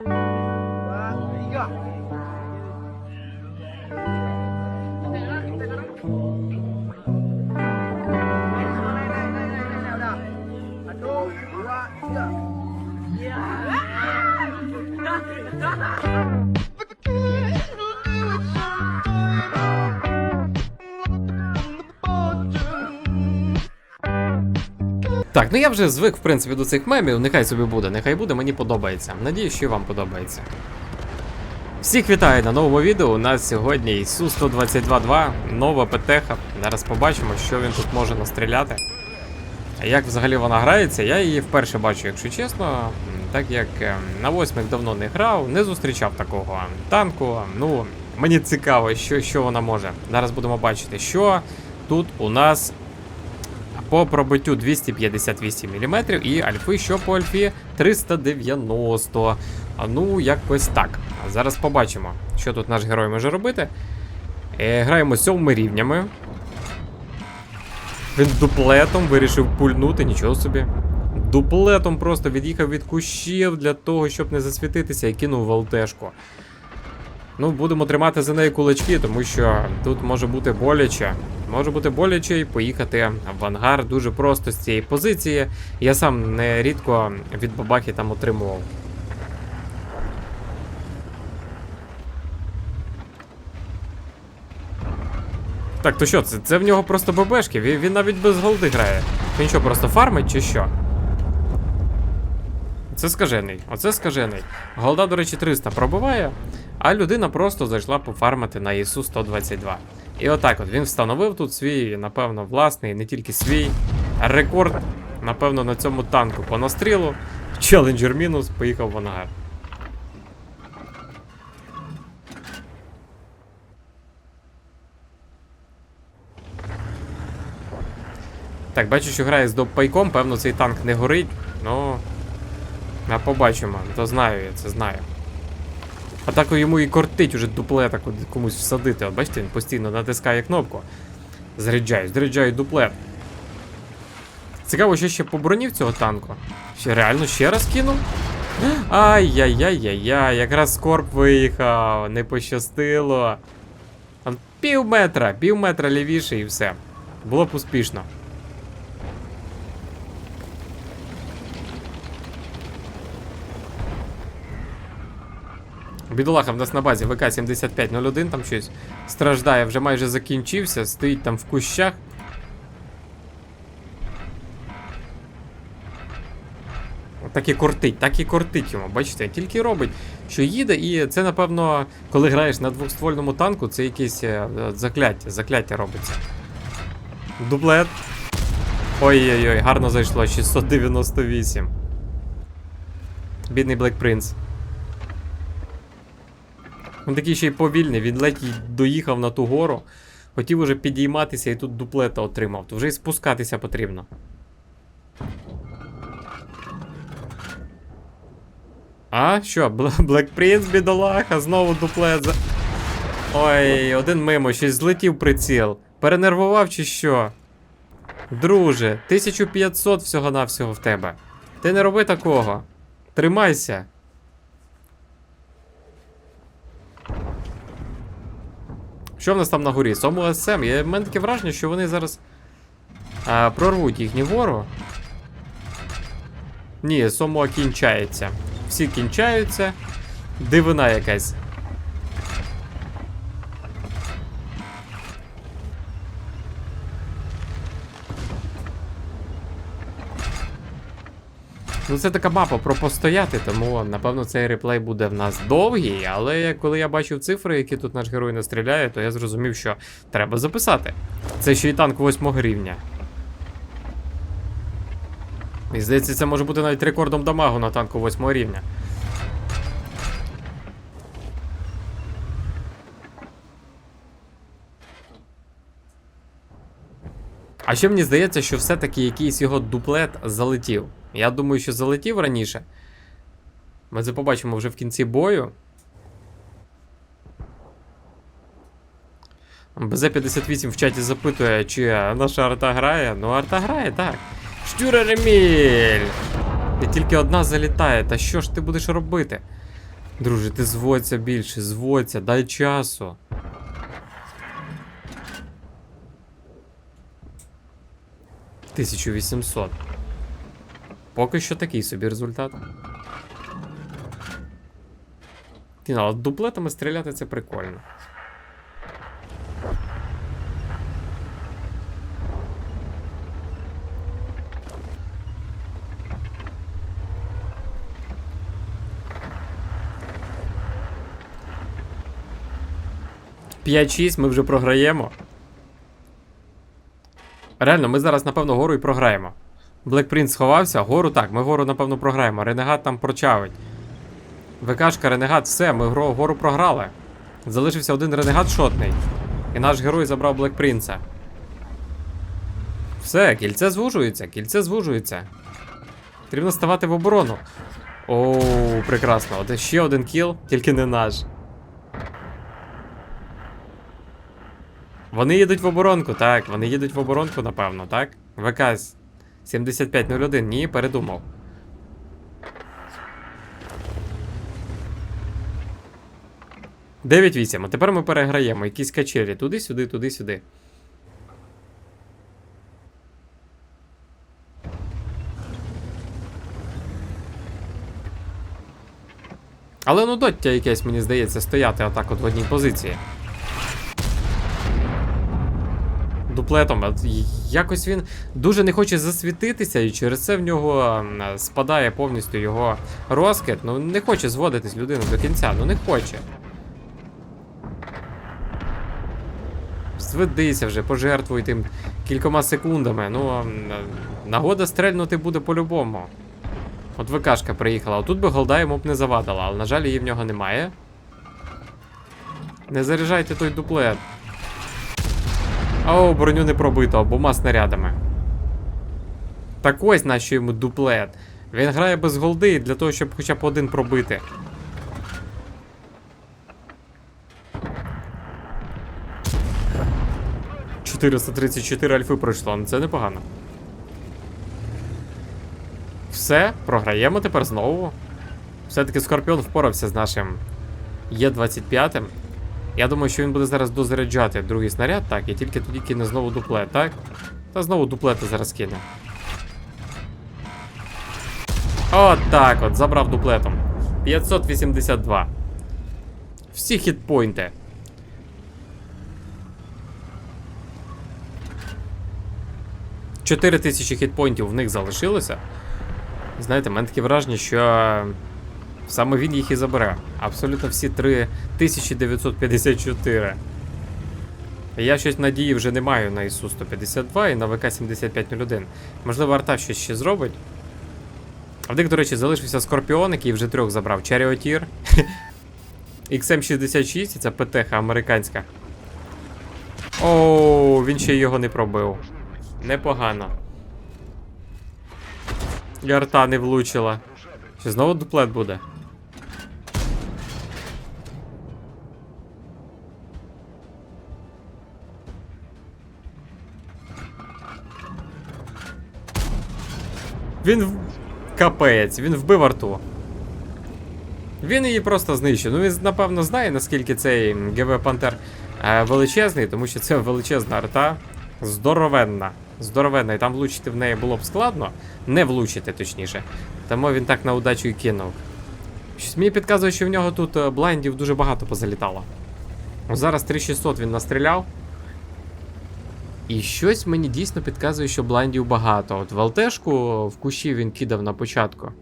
Yeah. Так, ну я вже звик, в принципі, до цих мемів. Нехай собі буде, нехай буде, мені подобається. Надіюсь, що і вам подобається. Всіх вітаю на новому відео. У нас сьогодні су 122 нова ПТХ. Зараз побачимо, що він тут може настріляти. А Як взагалі вона грається, я її вперше бачу, якщо чесно. Так як е, на восьмих давно не грав, не зустрічав такого танку. Ну, мені цікаво, що, що вона може. Зараз будемо бачити, що тут у нас по пробиттю 258 мм і альфи, що по альфі 390. А ну, якось так. А зараз побачимо, що тут наш герой може робити. Е, граємо сьомими рівнями. Він дуплетом вирішив пульнути, нічого собі. Дуплетом просто від'їхав від кущів для того, щоб не засвітитися і кинув волтешку. Ну, будемо тримати за неї кулачки, тому що тут може бути боляче. Може бути боляче і поїхати в ангар дуже просто з цієї позиції. Я сам не рідко від бабахи там отримував. Так, то що, це, це в нього просто ББшки, він, він навіть без голди грає. Він що, просто фармить чи що? Це скажений, оце скажений. Голда, до речі, 300 пробиває, а людина просто зайшла пофармити на ІСУ 122. І отак от він встановив тут свій, напевно, власний, не тільки свій рекорд, напевно, на цьому танку по настрілу. Челенджер мінус, поїхав в ангар. Так, бачу, що грає з допайком, певно, цей танк не горить. Ну. Побачимо, то знаю я, це знаю. А так йому і кортить уже дуплета комусь всадити. От бачите, він постійно натискає кнопку. Заряджаю, заряджаю дуплет. Цікаво, що ще по броні в цього танку. Ще реально ще раз кинув? Ай-яй-яй-яй-яй, якраз скорб виїхав, не пощастило. Пів метра, пів метра лівіше і все. Було б успішно. Бідолаха в нас на базі ВК-7501, там щось страждає, вже майже закінчився, стоїть там в кущах. Так і кортить, так і кортить йому. Бачите, тільки робить, що їде, і це, напевно, коли граєш на двохствольному танку, це якесь е, закляття, закляття робиться. Дуплет. Ой-ой-ой, гарно зайшло, 698. Бідний Black Prince. Він такий ще й повільний, він ледь доїхав на ту гору. Хотів уже підійматися і тут дуплета отримав. То вже й спускатися потрібно. А, що, Бл- Black Prince, бідолаха, знову дуплет за. Ой, один мимо, щось злетів приціл. Перенервував чи що? Друже, 1500 всього-навсього в тебе. Ти не роби такого. Тримайся. Що в нас там на горі? Сому СМ. Я, в мене таке враження, що вони зараз а, прорвуть їхню вору. Ні, Сому кінчається. Всі кінчаються. Дивина якась. Ну, це така мапа про постояти, тому напевно цей реплей буде в нас довгий, але коли я бачив цифри, які тут наш герой настріляє, то я зрозумів, що треба записати. Це ще й танк восьмого рівня. І здається, це може бути навіть рекордом дамагу на танку 8 рівня. А ще мені здається, що все-таки якийсь його дуплет залетів. Я думаю, що залетів раніше. Ми це побачимо вже в кінці бою. БЗ-58 в чаті запитує, чи наша арта грає. Ну, арта грає, так. Штюрер Еміль! І тільки одна залітає. Та що ж ти будеш робити? Друже, ти зводься більше, зводься, дай часу. Тисячу вісімсот. Поки що такий собі результат. Але дуплетами стріляти це прикольно. П'ять-шість ми вже програємо. Реально, ми зараз, напевно, гору і програємо. Black Prince сховався, гору так, ми гору, напевно, програємо. Ренегат там прочавить. ВКшка Ренегат, все, ми гору програли. Залишився один ренегат шотний. І наш герой забрав Блек Принца. Все, кільце звужується, кільце звужується. Потрібно ставати в оборону. Оу, прекрасно. От ще один кіл, тільки не наш. Вони їдуть в оборонку, так, вони їдуть в оборонку, напевно, так? ВК 7501, ні, передумав. Дев'ять вісім, а тепер ми переграємо. Якісь качелі. Туди-сюди, туди-сюди. Але ну доття якесь, мені здається, стояти отак от в одній позиції. Дуплетом. Якось він дуже не хоче засвітитися, і через це в нього спадає повністю його розкид. Ну не хоче зводитись людина до кінця, ну не хоче. Зведися вже, пожертвуй тим кількома секундами. Ну, нагода стрельнути буде по-любому. От ВКшка приїхала, отут би голда йому б не завадила, але, на жаль, її в нього немає. Не заряджайте той дуплет. О, броню не пробито, обома снарядами. Так ось нащо йому дуплет. Він грає без голди для того, щоб хоча б один пробити. «434 альфи пройшло, ну це непогано. Все, програємо тепер знову. Все-таки Скорпіон впорався з нашим Є25. Я думаю, що він буде зараз дозаряджати другий снаряд, так, і тільки тоді кине знову дуплет, так? Та знову дуплети зараз кине. От так от, забрав дуплетом. 582. Всі хітпойнти. Чотири тисячі хітпойнтів в них залишилося. Знаєте, в мене таке враження, що Саме він їх і забере. Абсолютно всі 3954. Я щось надії вже не маю на ісу 152 і на ВК 7501. Можливо, арта щось ще зробить. А в них, до речі, залишився Скорпіон, який вже трьох забрав. Чаріотір. XM66, це ПТХ американська. Оу, він ще його не пробив. Непогано. І арта не влучила. Чи знову дуплет буде? Він в... капець, він вбив арту. Він її просто знищив. Ну він, напевно, знає, наскільки цей ГВ Пантер е, величезний, тому що це величезна арта. Здоровенна. Здоровенна. І там влучити в неї було б складно. Не влучити, точніше. Тому він так на удачу і кинув. Щось мені підказує, що в нього тут е, блайндів дуже багато позалітало. Зараз 3600 він настріляв. І щось мені дійсно підказує, що блайндів багато. От в ЛТшку в кущі він кидав на початку.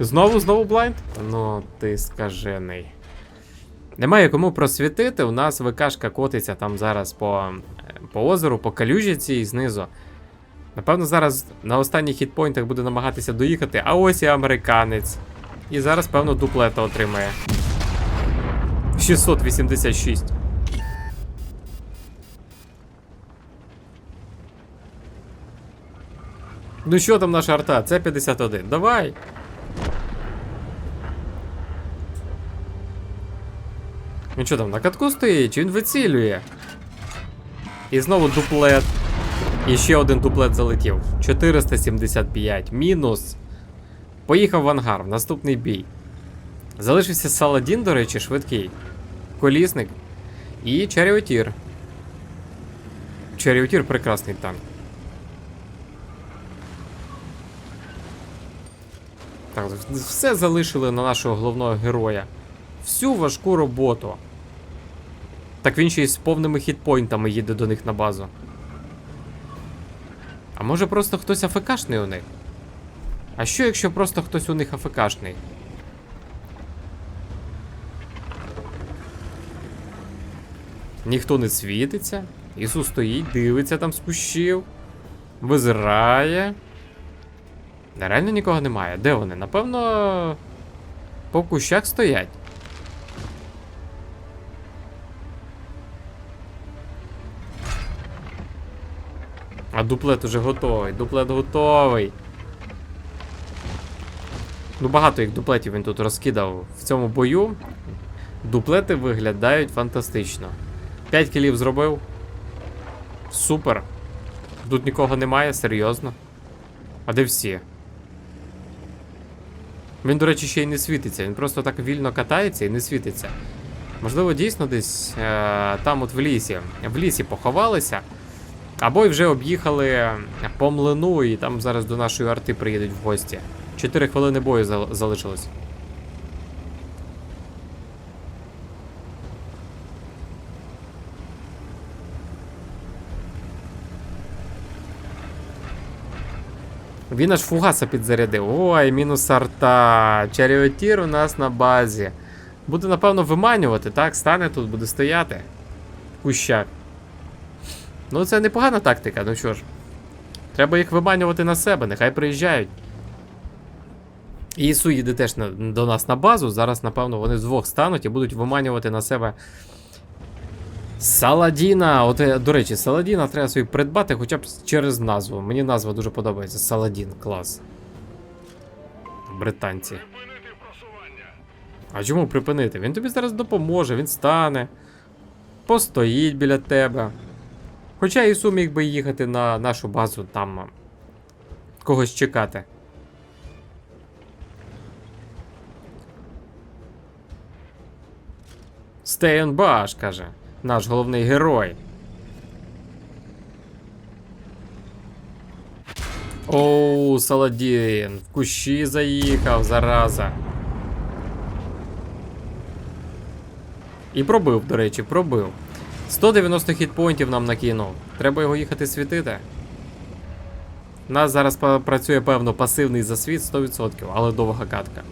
Знову, знову блайнд? Ну, ти скажений. Немає кому просвітити. У нас ВКшка котиться там зараз по, е, по озеру, по калюжі цій знизу. Напевно, зараз на останніх хітпойнтах буде намагатися доїхати, а ось і американець. І зараз, певно, дуплета отримає. 686. Ну що там наша арта? Це 51. Давай. Він що там, на катку стоїть? Чи він вицілює? І знову дуплет. І ще один дуплет залетів. 475. Мінус. Поїхав в ангар в наступний бій. Залишився Саладін, до речі, швидкий. Колісник. І Чаріотір. Чаріотір прекрасний танк. Так, все залишили на нашого головного героя. Всю важку роботу. Так він ще й з повними хітпойнтами їде до них на базу. А може просто хтось АФКшний у них? А що якщо просто хтось у них АФКшний? Ніхто не світиться. Ісус стоїть, дивиться там з кущів. Визирає. Реально нікого немає. Де вони? Напевно. По кущах стоять. А дуплет уже готовий. Дуплет готовий. Ну, багато їх дуплетів він тут розкидав в цьому бою. Дуплети виглядають фантастично. 5 кілів зробив. Супер. Тут нікого немає, серйозно. А де всі? Він, до речі, ще й не світиться. Він просто так вільно катається і не світиться. Можливо, дійсно десь е- там, от в лісі. В лісі поховалися. Або й вже об'їхали по млину, і там зараз до нашої арти приїдуть в гості. Чотири хвилини бою залишилось. Він аж фугаса підзарядив. Ой, мінус арта. Чаріотір у нас на базі. Буде, напевно, виманювати, так? Стане тут, буде стояти. В кущах. Ну, це непогана тактика, ну що ж. Треба їх виманювати на себе, нехай приїжджають. І Ісу їде теж на, до нас на базу. Зараз, напевно, вони з двох стануть і будуть виманювати на себе. Саладіна! От, е, до речі, Саладіна треба собі придбати хоча б через назву. Мені назва дуже подобається. Саладін, клас. Британці. А чому припинити? Він тобі зараз допоможе, він стане. Постоїть біля тебе. Хоча Ісу міг би їхати на нашу базу там. Когось чекати. Stay on Bash, каже наш головний герой. Оу, Саладін, в кущі заїхав, зараза. І пробив, до речі, пробив. 190 хітпоінтів нам накинув. Треба його їхати світити. У нас зараз працює, певно, пасивний засвіт 100%, але довга катка.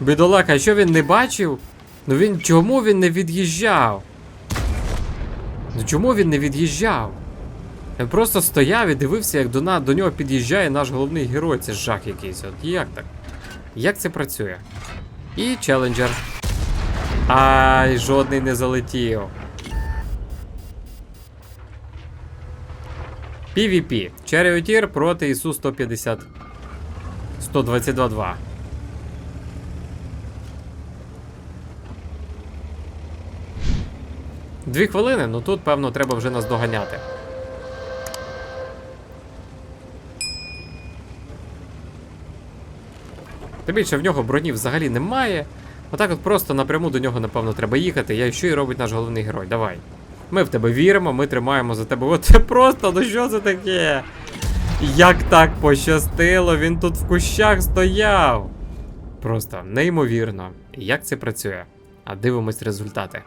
Бідолака, а що він не бачив? Ну він чому він не від'їжджав? Ну чому він не від'їжджав? Він просто стояв і дивився, як до, на, до нього під'їжджає наш головний герой. Це жах якийсь. От як так? Як це працює? І челенджер. Ай, жодний не залетів. PvP. Charioteer проти ісу 150. 122-2. Дві хвилини, ну тут, певно, треба вже нас доганяти. Тим більше в нього броні взагалі немає. Отак от просто напряму до нього, напевно, треба їхати. Я що і робить наш головний герой. Давай. Ми в тебе віримо, ми тримаємо за тебе. От це просто, ну що це таке? Як так пощастило, він тут в кущах стояв. Просто неймовірно. Як це працює? А дивимось результати.